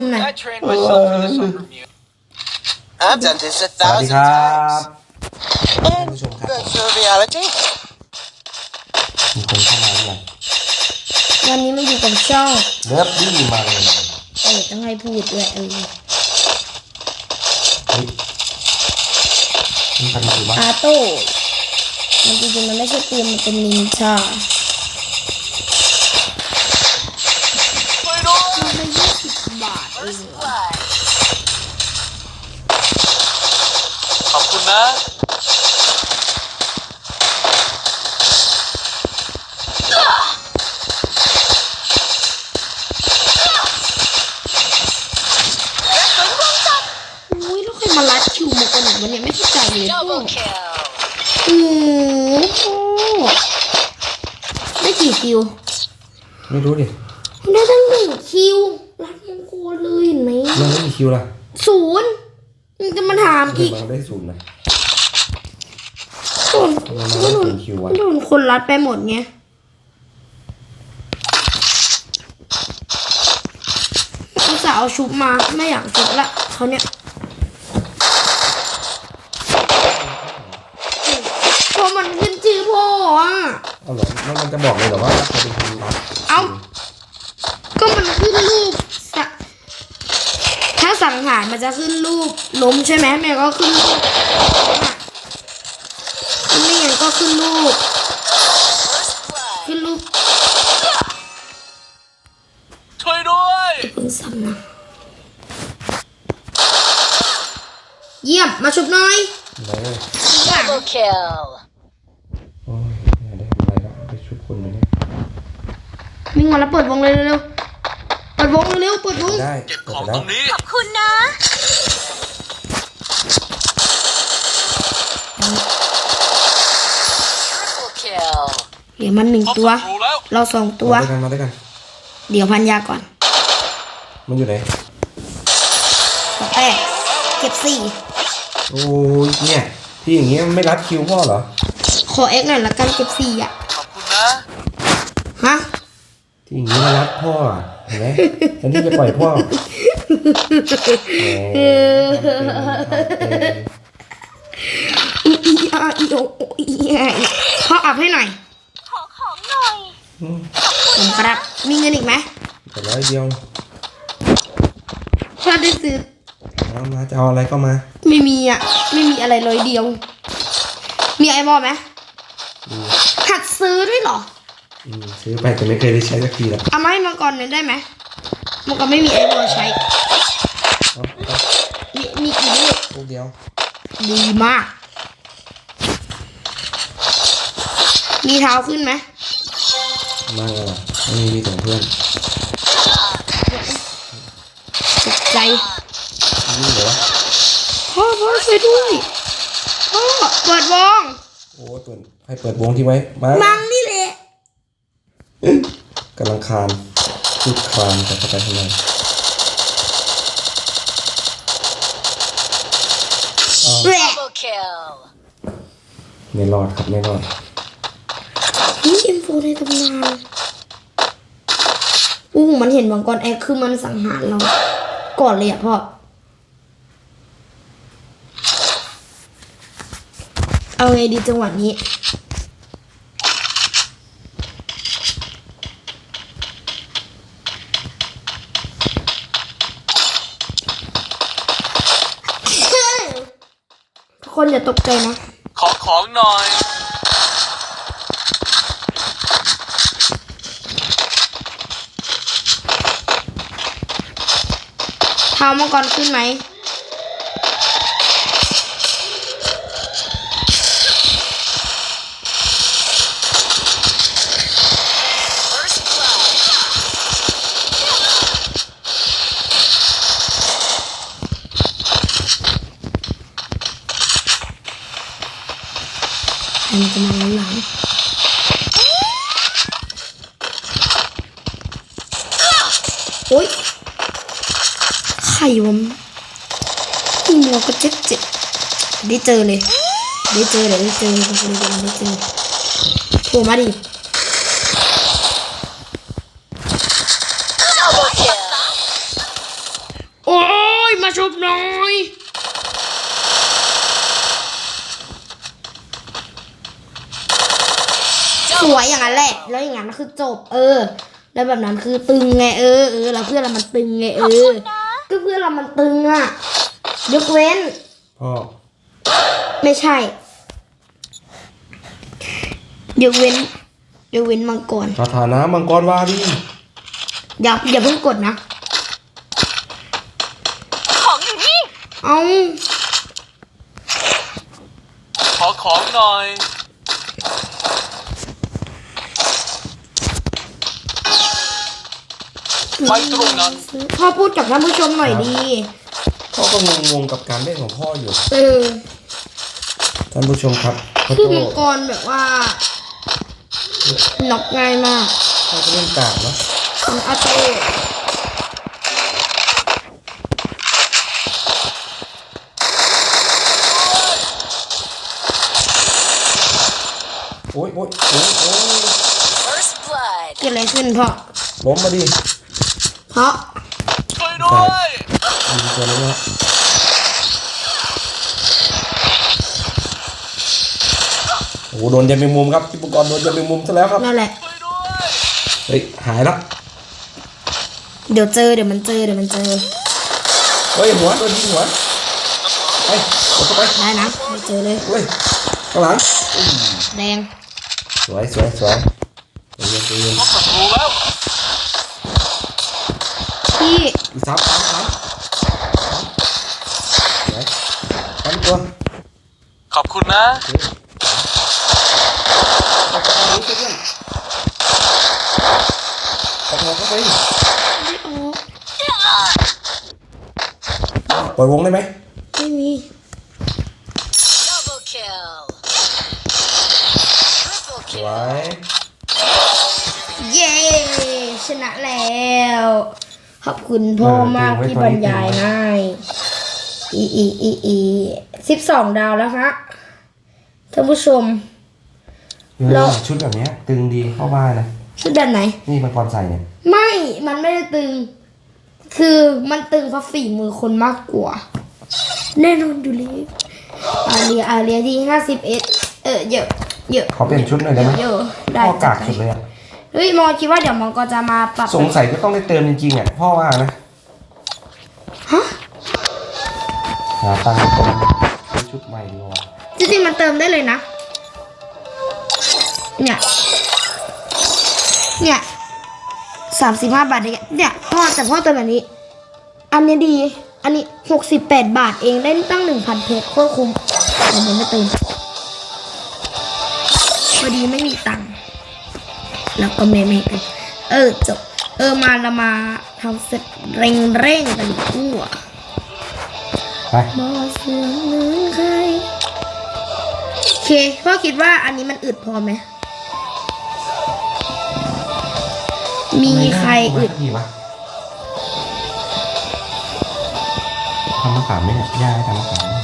หน่อย I trained myself for this on Bermuda. I've done this a สวัสดี thousand ครับ times. ท่านผู้ชมครับ Virtual reality. มีคนเข้ามาหรือยังวันนี้มาอยู่กับช่องเลิฟดี้มาเลยเออต้องให้พูดด้วยเออเฮ้ยมีใครมาถือบ้างอาโต้มันจริงๆมันไม่ใช่ปืนมันเป็นนินจา ไม่รู้ดิได้ตั้งหนึ่งคิวรัดมังกรเลยเห็นไหมยังไม่มีคิวล่ะศูนย์ยังจะมาถามเดี๋อียวกมันได้ศูนย์นะโดนทำไมมันได้ศูนย์คิววะโดนคนรัดไปหมดไงเขาจะเอาชุบมาไม่อยากชุบละเขาเนี่ยพอมันขึ้นชื่อพ่ออะ เอาเหรอแล้วมันจะบอกเลยเหรอว่าใครเป็นคนรับเอ้า ก็มันขึ้นรูปสะถ้าสังหารมันจะขึ้นรูปล้มใช่ไหมแม่ก็ขึ้นรูปไม่งั้นก็ขึ้นรูป ขึ้นรูปช่วยด้วยเพิ่งซ้ำนะเยี่ยมมาชุบหน่อยเลย Double kill. วิ่งมาแล้วเปิดวงเลยเร็วๆเปิดวงเร็วๆเปิดวงได้เก็บเปิขดองไปแล้ตวรงนี้ ขอบคุณนะ Triple kill. เหลือมันหนึ่งพบตัวศัตรูแล้ว เราสองตัว มาด้วยกันมาด้วยกัน เดี๋ยวพันยาก่อนมันอยู่ไหนแปดเก็บสี่โอ้ยเนี่ย ที่อย่างเงี้ยมันไม่รับคิวพ่อเหรอ ขอเอ็กหน่อยละกันเก็บสี่อะ ขอบคุณนะ ฮะ ที่อย่างงี้มันรับพ่ออะเห็นไหมแทนที่จะปล่อยพ่อโอ้ทำเป็นทำเป็นอีอีอาอีโอโออีอาอีพ่ออัพให้หน่อย ขอของหน่อยผมครับ มีเงินอีกไหมแต่ร้อยเดียวพ่อได้ซื้อเอามาจะเอาอะไรก็มา ไม่มีอะ ไม่มีอะไรเลยเดียว มีไอบอลไหมอืมหัดซื้อด้วยเหรออืม ซื้อไปแต่ไม่เคยได้ใช้สักทีละเอามาให้มังกรหน่อยได้ไหมมังกรไม่มีไอบอลใช้ เอาเอามีมีกี่ลูกลูกเดียวดีมาก มีเท้าขึ้นไหมมาเลยล่ะไม่มีมีส่งเพื่อนตกใจ นี่เดี๋ยววะพ่อพ่อช่วยด้วย พ่อเปิดวง โอ้เปิดใครเปิดวงที่ไว้มามังนี่แหละ กำลังคานพูดคลานกันเข้าไปข้างในเอาแหละ Double kill. ไม่รอดครับไม่รอดนี่อินโฟในตำนานอู้หูมันเห็นมังกรแอคคือมันสังหารเรา ก่อนเลยอะพ่อเอาไงดีจังหวะนี้ ทุกคน อย่าตกใจนะ ขอของหน่อย เท้ามังกรขึ้นไหม มันจะมาหลังโอ๊ยไข่วะอีมัวก็เจ็บเจ็บได้เจอเลย ได้เจอเลยได้เจอเลยได้เจอเลยได้เจอโผล่มาดิ Double kill. ชุบหน่อย สวยอย่างนั้นแหละ แล้วอย่างนั้นคือจบ เออ แล้วแบบนั้นคือตึงไงเออเออแล้วเพื่อนเรามันตึงไงเออ ก็เพื่อนเรามันตึงอะ ยกเว้น พ่อไม่ใช่ ยกเว้น ยกเว้นมังกรคาถาน้ำมังกรวารีอย่าอย่าเพิ่งกดนะ ของอยู่นี่ เอาขอของหน่อย ไปตรงนั้นพ่อพูดกับท่านผู้ชมหน่อยดีพ่อก็งงๆกับการเล่นของพ่ออยู่ เออท่านผู้ชมครับพ่อคือโตมังกรแบบว่าน็อกง่ายมากพ่อก็เล่นกากเนาะของอาโตโอ๊ยโอ๊ยโอ๊ยโอ๊ย first blood เกิดอะไรขึ้นพ่อล้มมาดิ เพราะช่วยด้วยยิงตัวนี้นะโอ้โหโดนยันเป็นมุมครับพี่ปุกรโดนยันเป็นมุมซะแล้วครับนั่นแหละ ช่วยด้วยเฮ้ยหายละเดี๋ยวเจอเดี๋ยวมันเจอเดี๋ยวมันเจอเฮ้ยหัวโดนยิงหัวไปกดเข้าไปได้นะไม่เจอเลยเฮ้ยข้างหลังอุ้ยแดงสวยสวยสวยใจเย็นใจเย็นพบศัตรูแล้ว พี่สามสามสามสามตัวขอบคุณนะไปกระโดดไปเพื่อนกระโดดเข้าไปเปิดวงได้ไหมไม่มีไวยเย้ชนะแล้ว อบคุณพ่อมากที่บรรยายให้อีอีอีอีสิบสองดาวแล้วฮะท่านผู้ชมแล้แล้ววชุดแบบเนี้ยตึงดีเข้าบ้านนะชุดแบบไหน นี่มันก่อนใส่เนี่ยไม่มันไม่ได้ตึง คือมันตึงเพราะฝีมือคนมากกว่าแน่นอนอยู่เลยอาเรียอาเรียที่ห้าสิบเอ็ดเออเยอะเยอะขอเปลี่ยนชุดหน่อยได้ไหมเยอะได้พ่อกากสุดเลยอะ เฮ้ยมองคิดว่าเดี๋ยวมองก็จะมาปรับสงสัยก็ต้องได้เติมจริงๆอะพ่อว่านะฮะหาตังค์ตรงซื้อชุดใหม่ดีกว่าจริงๆมันเติมได้เลยนะ เนี่ย เนี่ยสามสิบห้าบาทเองเนี่ยพ่อแต่พ่อเติมแบบนี้ อันนี้ดี อันนี้หกสิบแปดบาทเองได้ตั้งหนึ่งพันเพชรโคตรคุ้มแต่ยังไม่เติมพอดีไม่มีตังค์ แล้วก็ไม่ไม่เติมเออจบเออมาเรามาทำเสร็จเร่งเร่งๆกันดีกว่าไปบอเสียงเหมือนใครโอเคพ่อคิดว่าอันนี้มันอึดพอไหมมีใครอึดทำไมวะทำมะขามไหมเนี่ยย่าให้ทำมะขามไหม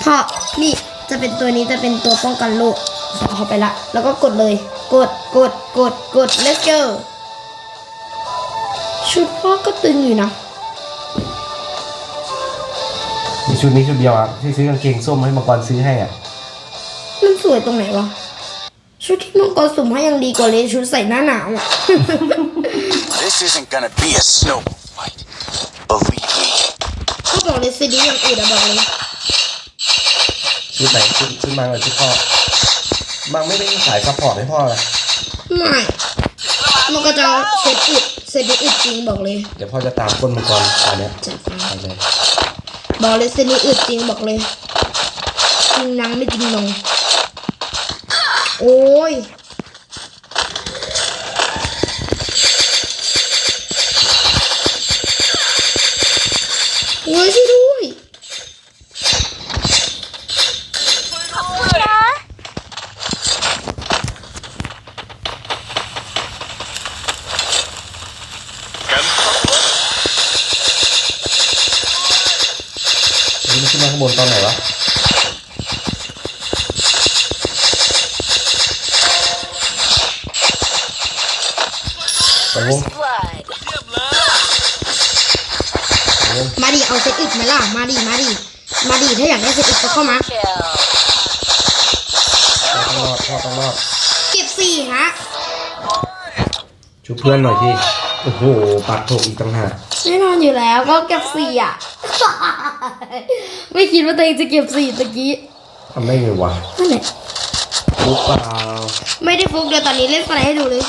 เพราะนี่จะเป็นตัวนี้จะเป็นตัวป้องกันโรคใส่ เข้าไปละ แล้วก็กดเลย กด กด กด กด let's go ชุดพ่อก็ตึงอยู่นะ มีชุดนี้ชุดเดียวอะที่ซื้อกางเกงส้มให้มังกรซื้อให้อะ มันสวยตรงไหนวะ ชุดที่มังกรสุ่มให้ยังดีกว่าเลยชุดใส่หน้าหนาวอะ This isn't gonna be a snowball fight. Believe me. เขาบอกเลยซีดีอย่างอื่นอะบอกเลย ชุดไหนชุดชุดมาเลยชุดพ่อ มังไม่ได้สายซัพพอร์ตให้พ่อเลยไม่มันก็จะเซตอึดเซตอึดจริงบอกเลย เดี๋ยวพ่อจะตามก้นมังกรตอนเนี้ยจัดมาไปเลยบอกเลยเซตนี้อึดจริงบอกเลย จริงนังไม่จริงนงโอ้ย โอ้ยช่วยด้วย ขอบคุณนะ กันสักรถ นี่มันขึ้นมาข้างบนตอนไหนวะไปวง first blood เยี่ยมเลย ดิเอาเซตอึกไหมล่ะ มาดิ มาดิ มาดิ ถ้าอยากได้เซตอึกก็เข้ามา Kill. พ่อต้องรอดพ่อต้องรอด เก็บสี่ฮะช่วยเพื่อนหน่อยที่ โอ้โห ปัดถูกอีกต่างหากแน่นอนอยู่แล้วก็เก็บสี่อะ ไม่คิดว่าตัวเองจะเก็บสี่ตะกี้ทำได้ไงวะนั่นแหละรู้เปล่าไม่ได้ฟุกเดี๋ยวตอนนี้เล่นสไลด์ให้ดูเลย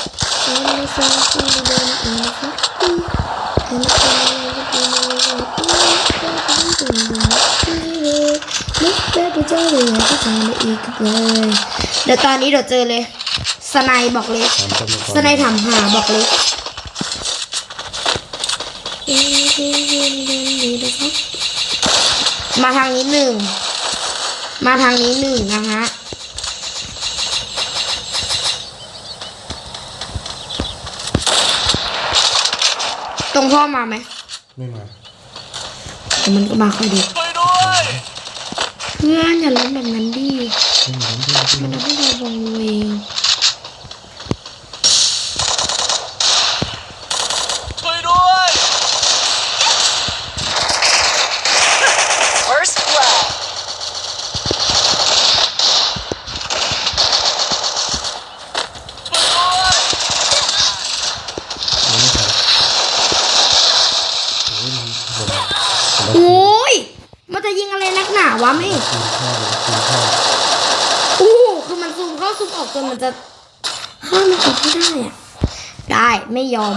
เดี๋ยวตอนนี้เดี๋ยวเจอเลย สไนด์บอกเลยถามต้นก่อนสไนด์ถามหาบอกเลยมาทางนี้หนึ่ง มาทางนี้หนึ่งนะฮะตรงพ่อมาไหม ไม่มา แต่มันก็มาค่อยดีช่วยด้วยเพื่อนอย่าล้มแบบนั้นดิไม่มาไม่มามันทำให้เราวงเวง ช่วยด้วย First blood. โอ้ย มันจะยิงอะไรนักหนา วะไม่กินข้าวกินข้าวโอ้โหคือมันซูมเข้าซูมออกจนมันจะเข้ามันออกไม่ได้อะได้ไม่ยอม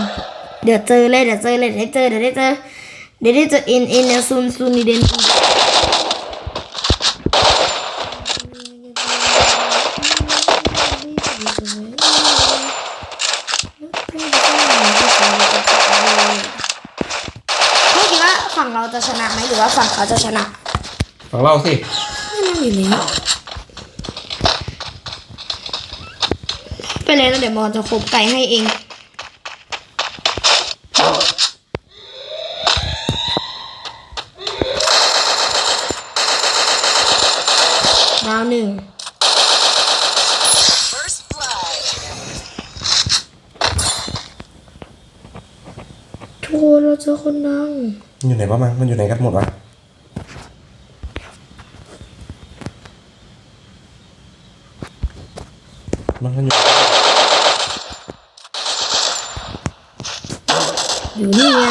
เดี๋ยวเจอเลยเดี๋ยวเจอเลยเดี๋ยวได้เจอเดี๋ยวได้เจอเดี๋ยวได้เจออินอินเนซูนซูนีเดนไม่คิดว่าฝั่งเราจะชนะไหมหรือว่าฝั่งเขาจะชนะ ฝั่งเราสิไม่นั่งอยู่แล้วไปเลยแล้วเดี๋ยวมอนจะคบไก่ให้เอง ดาวหนึ่ง First blood. โทรเราเจอคนดังมันอยู่ไหนบ้างมันอยู่ไหนกันหมดวะมันกันอยู่ อยู่นี่ไง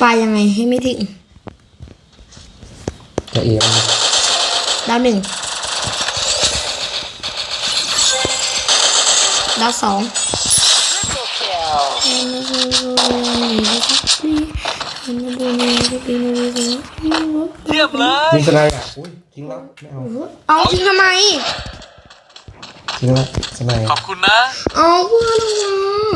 ปลายังไงให้ไม่ถึงจะเอียงดาวหนึ่งดาวสอง Triple kill. เทียบเลย ยิงสไนด์อะอุ้ย ทิ้งแล้วไม่เอาเอาทิ้งทำไม ทิ้งแล้วสไนด์ขอบคุณนะ เอาเพื่อนเอามา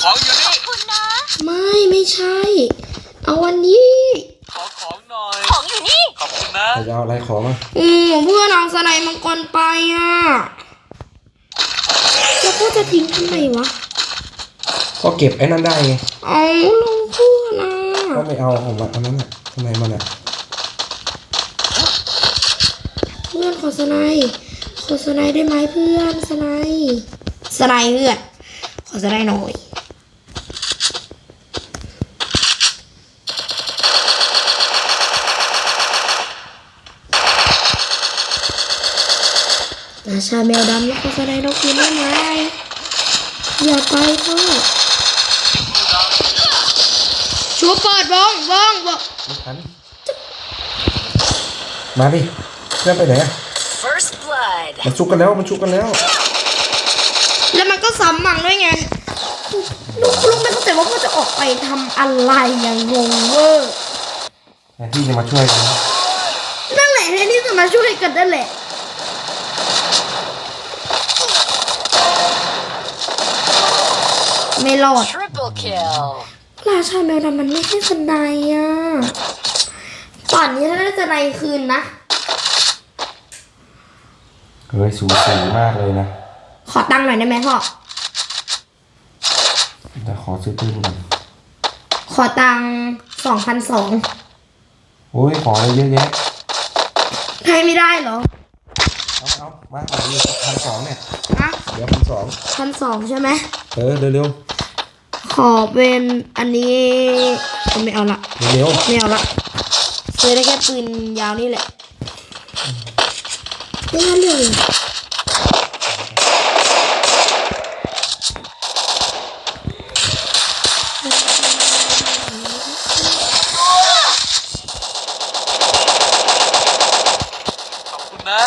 ของอยู่นี่ไม่ไม่ใช่ เอาวันนี้ ขอของหน่อย ของอยู่นี่ ขอบคุณนะ ใครจะเอาอะไรขอมาอืมเพื่อนเอาสไนด์มังกรไปอะแล้วก็จะทิ้งทำไมวะ ก็เก็บไอ้นั่นได้ไงเอาลงเพื่อนอะ ก็ไม่เอาของมันอันนั้นอะทำไมมันอะเพื่อนขอสไนด์ขอสไนด์ได้ไหมเพื่อนสไนด์สไนด์เพื่อนขอสไนด์หน่อยราชาแมวดำแล้วขอสไนด์นกคืนได้ไหมอย่าไปพ่อ ชัวร์เปิดวงวงวงไม่ทันมาดิเพื่อนไปไหนอะ First blood. มันชุกกันแล้วมันชุกกันแล้ว แล้วมันก็ซ้ำมังด้วยไงลูกลูกไม่เข้าใจว่าเขาจะออกไปทำอะไรอย่างงงเวอร์แทนที่จะมาช่วยกันนะนั่นแหละแทนที่จะมาช่วยกันนั่นแหละไม่รอด Triple kill. ราชาแมวดำมันไม่ใช่สไนด์อะป่านนี้ถ้าได้สไนด์คืนนะ เฮ้ยสูสีมากเลยนะขอตังค์หน่อยได้ไหมพ่อ แต่ขอซื้อปืนก่อนขอตังค์สองพันสองโอ้ยขออะไรเยอะแยะให้ไม่ได้เหรอเอาเอามาเอาอยู่พันสองเนี่ย อะเดี๋ยวพันสองพันสองใช่ไหม เออเร็วขอ เป็นอันนี้ไม่เอาละๆเร็วไม่เอาละซื้อได้แค่ปืนยาวนี่แหละไม่น่าเรื่องเลย ขอบคุณนะ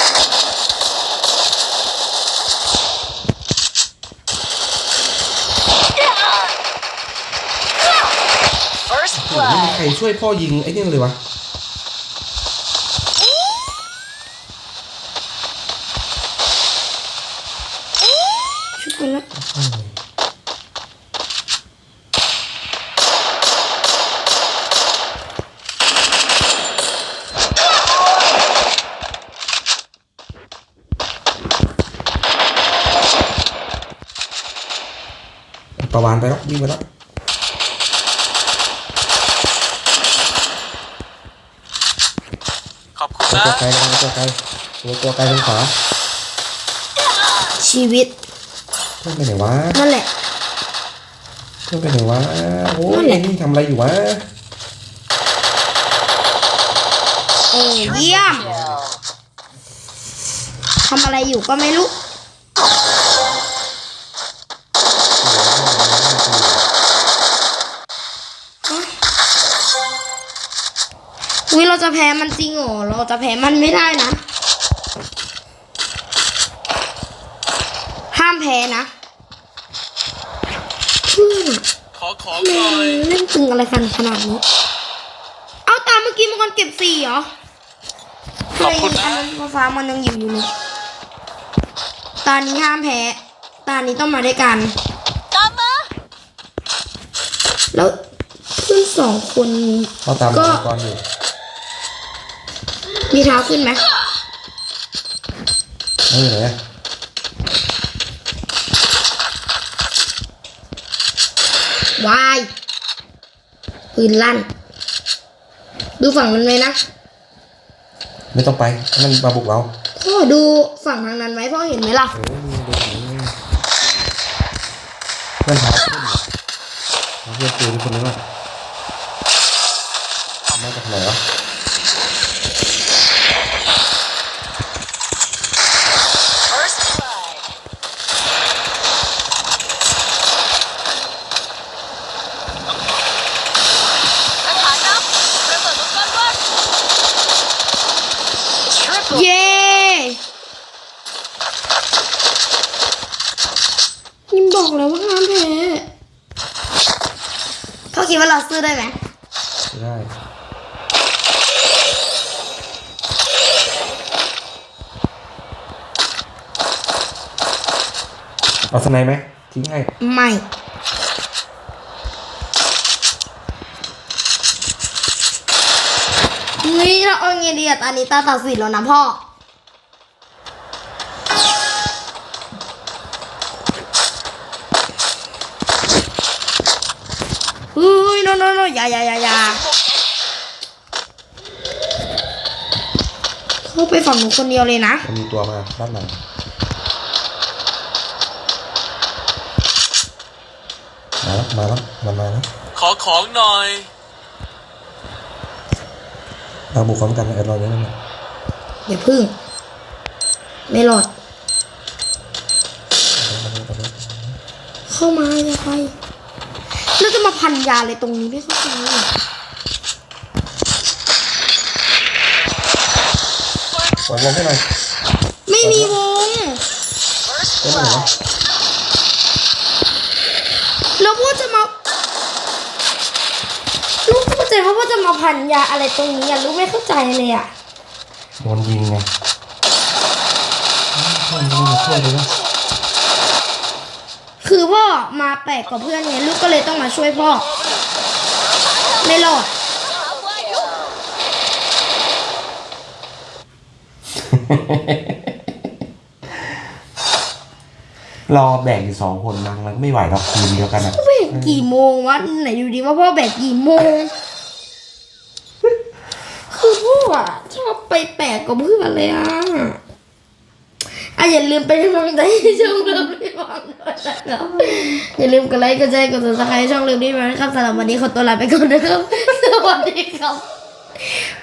First ๆไม่มี blood. ใคร ช่วยพ่อยิงไอ้นี่เลยวะชุดไปแล้วประวานไปแล้ววิ่งไปแล้ว ตัวไกลตัวไกลตัวตัวไกลทางขวาชีวิตเพื่อนไปไหนวะนั่นแหละเพื่อนไปไหนวะโอ้ยนี่ทำอะไรอยู่วะเออเยี่ยมทำอะไรอยู่ก็ไม่รู้ วิเราจะแพ้มันจริงเหรอเราจะแพ้มันไม่ได้นะ ห้ามแพ้นะเพื่อนอะขอของแม่หน่อยงเล่นตึงอะไรกันขนาดนี้ เอาตามเมื่อกี้มันก่อนเก็บสี่เหรอขอบคุณอันนะนั้นฟ้ามันยังอยู่อยู่เลยตานี้ห้ามแพ้ ตานี้ต้องมาด้วยกัน Tama. แล้วเพื่อนสองคนเขาตามหก็ลังก่อนอยู่ มีเท้าขึ้นไหมไม่อยู่ไหนอะวายปืนลั่น ดูฝั่งนั้นไหมนะ ไม่ต้องไปให้มันมาบุกเราพ่อดูฝั่งทางนั้นไหมพ่อเห็นไหมล่ะเออดูไหนเพื่อนเท้าขึ้นเหรอเอาเพื่อนปืนคนนี้มามาจากไหนวะ First blood. สถานะระเบิดมังกรวัด Triple เย้ยิมบอกแล้วว่าห้ามแพ้พ่อ คิดว่าเราซื้อได้ไหมได้เอาสไนไหมทิ้งให้ไม่นี่เราเอาไงดีอะตอนนี้ตาตัดสินแล้วนะพ่ออุ้ อย่าอย่าอย่าอย่าเข้าไปฝั่งหนูคนเดียวเลยนะมันมีตัวมาด้านหลังมาแล้วมาแล้วมันมาแล้วขอของหน่อยเราบุกพร้อมกันนะเอ็ดรออยู่นั่นแหละอย่าพึ่ง ไม่รอด เข้ามาอย่าไปแล้วจะมาพั นยาอะไรตรงนี้ไม่เข้าใจปล่อยลงให้หน่อยไม่มีวง First เอ็ดไหนวะ blood. แล้วพ่อจะมาลูกเข้าใจว่าพ่อจะมาพันยาอะไรตรงนี้อะลูกไม่เข้าใจเลยอะโดนยิงไงช่วยดูช่วยดูนะ คือพ่อมาแปลกกว่าเพื่อนไงลูกก็เลยต้องมาช่วยพ่อ ไม่รอดรอแบ่งอยู่สองคนมันมันไม่ไหวหรอกทีมเดียวกันอะแบกกี่โมงวะไหนดูดิว่าพ่อแบกกี่โมง คือพ่ออะชอบไปแปลกกว่าเพื่อนเลยอะ อะอย่าลืมไปกำลังใจให้ช่องเริ่มรีบางด้วยนะครับอย่าลืมกดไลค์กดแชร์กดซับสไครต์ช่องเริ่มรีบางนะครับสำหรับวันนี้ขอตัวลาไปก่อนนะครับสวัสดีครับ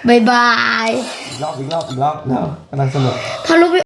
บ๊ายบายอีกรอบอีกรอบอีกรอบเนาะกำลังสนุก ทะลุไป